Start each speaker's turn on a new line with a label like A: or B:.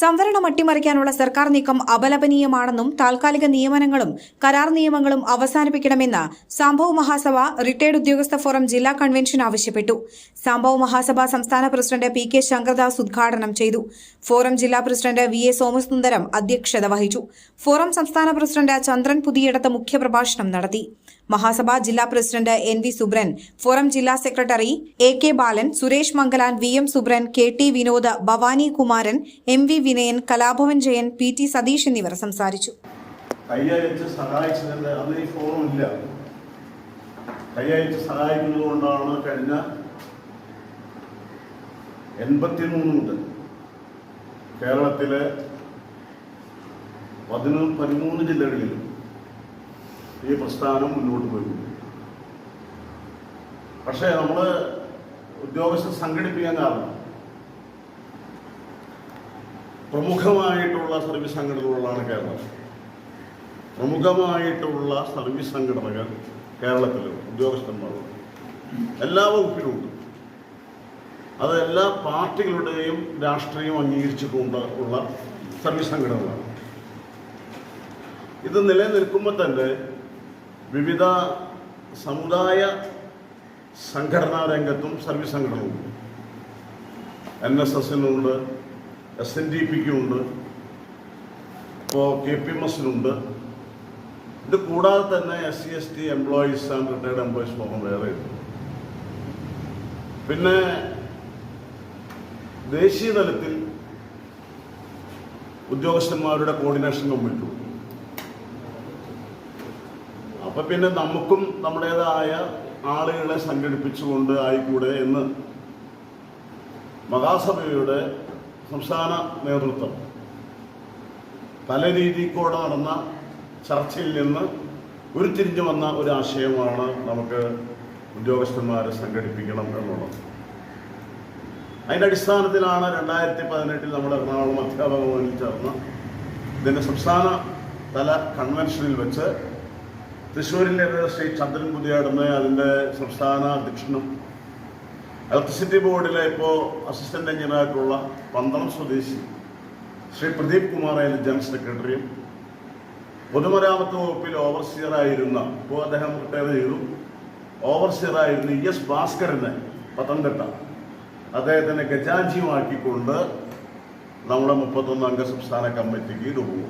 A: സംവരണം അട്ടിമറിക്കാനുള്ള സർക്കാർ നീക്കം അപലപനീയമാണെന്നും താൽക്കാലിക നിയമനങ്ങളും കരാർ നിയമങ്ങളും അവസാനിപ്പിക്കണമെന്ന് സംഭവ മഹാസഭ റിട്ടയർഡ് ഉദ്യോഗസ്ഥ ഫോറം ജില്ലാ കൺവെൻഷൻ ആവശ്യപ്പെട്ടു. സംഭവ മഹാസഭ സംസ്ഥാന പ്രസിഡന്റ് പി കെ ശങ്കർദാസ് ഉദ്ഘാടനം ചെയ്തു. ഫോറം ജില്ലാ പ്രസിഡന്റ് വി എ സോമസുന്ദരം അധ്യക്ഷത വഹിച്ചു. ഫോറം സംസ്ഥാന പ്രസിഡന്റ് ചന്ദ്രൻ പുതിയിടത്ത് മുഖ്യപ്രഭാഷണം നടത്തി. മഹാസഭ ജില്ലാ president N V Subran forum ജില്ലാ secretary A K Balan Suresh Mangalan V M Subran K T Vinod Bhavani Kumaran M V Vinayan Kalabhavan Jayan P T Satheesh എന്നിവർ സംസാരിച്ചു.
B: കൈയയച്ച് സഹായിച്ചതിന്റെ കഴിഞ്ഞ എൺപത്തിമൂന്ന് മുതൽ കേരളത്തിലെ പതിനൊന്ന് പതിമൂന്ന് ജില്ലകളിലും ഈ പ്രസ്ഥാനം മുന്നോട്ട് പോയി. പക്ഷേ നമ്മൾ ഉദ്യോഗസ്ഥർ സംഘടിപ്പിക്കാൻ കാരണം പ്രമുഖമായിട്ടുള്ള സർവീസ് സംഘടനകളാണ് കേരളം. പ്രമുഖമായിട്ടുള്ള സർവീസ് സംഘടനകൾ കേരളത്തിലുണ്ട് ഉദ്യോഗസ്ഥന്മാരുണ്ട് എല്ലാ വകുപ്പിലുമുണ്ട് അത് എല്ലാ പാർട്ടികളുടെയും രാഷ്ട്രീയം അംഗീകരിച്ചിട്ടുണ്ട് ഉള്ള സർവീസ് സംഘടനകളാണ്. ഇത് നിലനിൽക്കുമ്പോൾ തന്നെ വിവിധ സമുദായ സംഘടനാ രംഗത്തും സർവീസ് സംഘടനകളുണ്ട്. എൻ എസ് എസിനുണ്ട് എസ് എൻ ഡി പിക്കുണ്ട് ഇപ്പോൾ കെ പി എം എസിനുണ്ട് ഇത് കൂടാതെ തന്നെ S C S T employees and retired employees forum വേറെ പിന്നെ ദേശീയ തലത്തിൽ ഉദ്യോഗസ്ഥന്മാരുടെ കോർഡിനേഷൻ കമ്മിറ്റി അപ്പൊ പിന്നെ നമുക്കും നമ്മുടേതായ ആളുകളെ സംഘടിപ്പിച്ചുകൊണ്ട് ആയിക്കൂടെ എന്ന് മഹാസഭയുടെ സംസ്ഥാന നേതൃത്വം പല രീതിക്കൂടെ നടന്ന ചർച്ചയിൽ നിന്ന് ഉരുത്തിരിഞ്ഞു വന്ന ഒരു ആശയമാണ് നമുക്ക് ഉദ്യോഗസ്ഥന്മാരെ സംഘടിപ്പിക്കണം എന്നുള്ളത്. അതിന്റെ അടിസ്ഥാനത്തിലാണ് രണ്ടായിരത്തി പതിനെട്ടിൽ നമ്മുടെ എറണാകുളം അധ്യാപക ഭവനിൽ ചേർന്ന ഇതിന്റെ സംസ്ഥാന തല കൺവെൻഷനിൽ വെച്ച് തൃശ്ശൂരിലെ ശ്രീ ചന്ദ്രൻ പുതിയാടുന്ന അതിന്റെ സംസ്ഥാന അധ്യക്ഷനും ഇലക്ട്രിസിറ്റി ബോർഡിലെ ഇപ്പോൾ അസിസ്റ്റന്റ് എഞ്ചിനീയറായിട്ടുള്ള പന്തളം സ്വദേശി ശ്രീ പ്രദീപ് കുമാർ ആയിരുന്നു ജനറൽ സെക്രട്ടറിയും പൊതുമരാമത്ത് വകുപ്പിൽ ഓവർസിയറായിരുന്ന ഇപ്പോൾ അദ്ദേഹം റിട്ടയർ ചെയ്തു. ഓവർസിയറായിരുന്ന ഇ എസ് ഭാസ്കരനെ പത്തനംതിട്ട. അദ്ദേഹത്തിനെ ഗജാജിയുമാക്കിക്കൊണ്ട് നമ്മുടെ മുപ്പത്തൊന്ന് അംഗ സംസ്ഥാന കമ്മിറ്റിക്ക് രൂപം